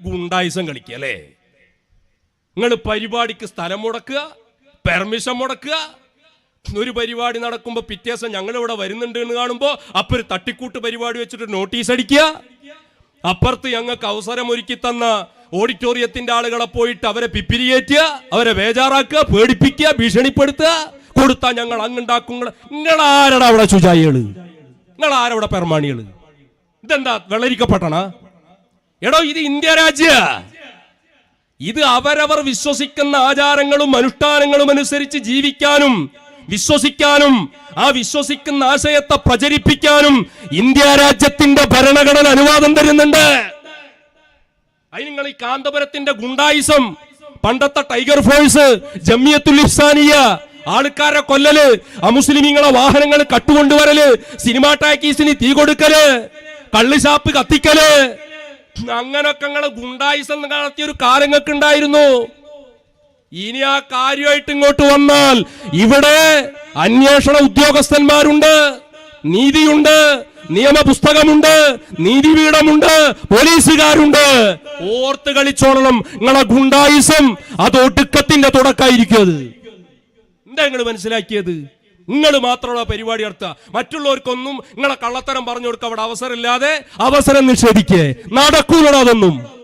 ഗുണ്ടായിസം കളിക്കുക അല്ലേ? നിങ്ങൾ പരിപാടിക്ക് സ്ഥലം മുടക്കുക പെർമിഷൻ മുടക്കുക. ഒരു പരിപാടി നടക്കുമ്പോൾ പിറ്റേ ദിവസം ഞങ്ങൾ ഇവിടെ വരുന്നുണ്ട് എന്ന് കാണുമ്പോൾ അപ്പൊ ഒരു തട്ടിക്കൂട്ട് പരിപാടി വെച്ചിട്ട് നോട്ടീസ് അടിക്കുക. അപ്പുറത്ത് ഞങ്ങൾക്ക് അവസരം ഒരുക്കി തന്ന ഓഡിറ്റോറിയത്തിന്റെ ആളുകളെ പോയിട്ട് അവരെ പിപ്പിരിയേറ്റുക അവരെ ബേജാറാക്കുക പേടിപ്പിക്കുക ഭീഷണിപ്പെടുത്തുക. കൊടുത്താൽ ഞങ്ങൾ അങ്ങുണ്ടാക്കും. നിങ്ങൾ ആരടാ അവിടെ ശുചായികൾ? നിങ്ങൾ ആരവിടെ പെർമാണികൾ? ഇതെന്താ വെള്ളരിക്കപ്പെട്ടണ? എടോ ഇത് ഇന്ത്യ രാജ്യ. ഇത് അവരവർ വിശ്വസിക്കുന്ന ആചാരങ്ങളും അനുഷ്ഠാനങ്ങളും അനുസരിച്ച് ജീവിക്കാനും വിശ്വസിക്കാനും ആ വിശ്വസിക്കുന്ന ആശയത്തെ പ്രചരിപ്പിക്കാനും ഇന്ത്യ രാജ്യത്തിന്റെ ഭരണഘടന അനുവാദം തരുന്നുണ്ട്. അതിന് നിങ്ങൾ ഈ കാന്തപുരത്തിന്റെ ഗുണ്ടായിസം പണ്ടത്തെ ടൈഗർ ഫോഴ്സ് ജമിയത്തുൽ ഇഫ്സാനിയ ആൾക്കാരെ കൊല്ലല് അമുസ്ലിമീങ്ങളെ വാഹനങ്ങൾ കട്ടുകൊണ്ടുവരൽ സിനിമാ ടാക്കീസിന് തീ കൊടുക്കൽ കള്ളിഷാപ്പ് കത്തിക്കൽ അങ്ങനൊക്കെ നിങ്ങൾ ഗുണ്ടായിസം നടത്തിയ ഒരു കാലങ്ങൾക്ക് ഉണ്ടായിരുന്നു ഇനി ആ കാര്യമായിട്ട് ഇങ്ങോട്ട് വന്നാൽ ഇവിടെ അന്വേഷണ ഉദ്യോഗസ്ഥന്മാരുണ്ട് നീതിയുണ്ട് നിയമപുസ്തകമുണ്ട് നീതിപീഠമുണ്ട് പോലീസുകാരുണ്ട്. ഓർത്ത് കളിച്ചോളണം നിങ്ങളെ ഗുണ്ടായിസം അത് ഒടുക്കത്തിന്റെ തുടക്കായിരിക്കും അത്. എന്താ നിങ്ങൾ മനസ്സിലാക്കിയത്? നിങ്ങൾ മാത്രമുള്ള പരിപാടി നടത്തുക? മറ്റുള്ളവർക്കൊന്നും നിങ്ങളെ കള്ളത്തരം പറഞ്ഞു കൊടുക്കുക അവിടെ അവസരമില്ലാതെ അവസരം നിഷേധിക്കേ. നടക്കൂലടാ അതൊന്നും.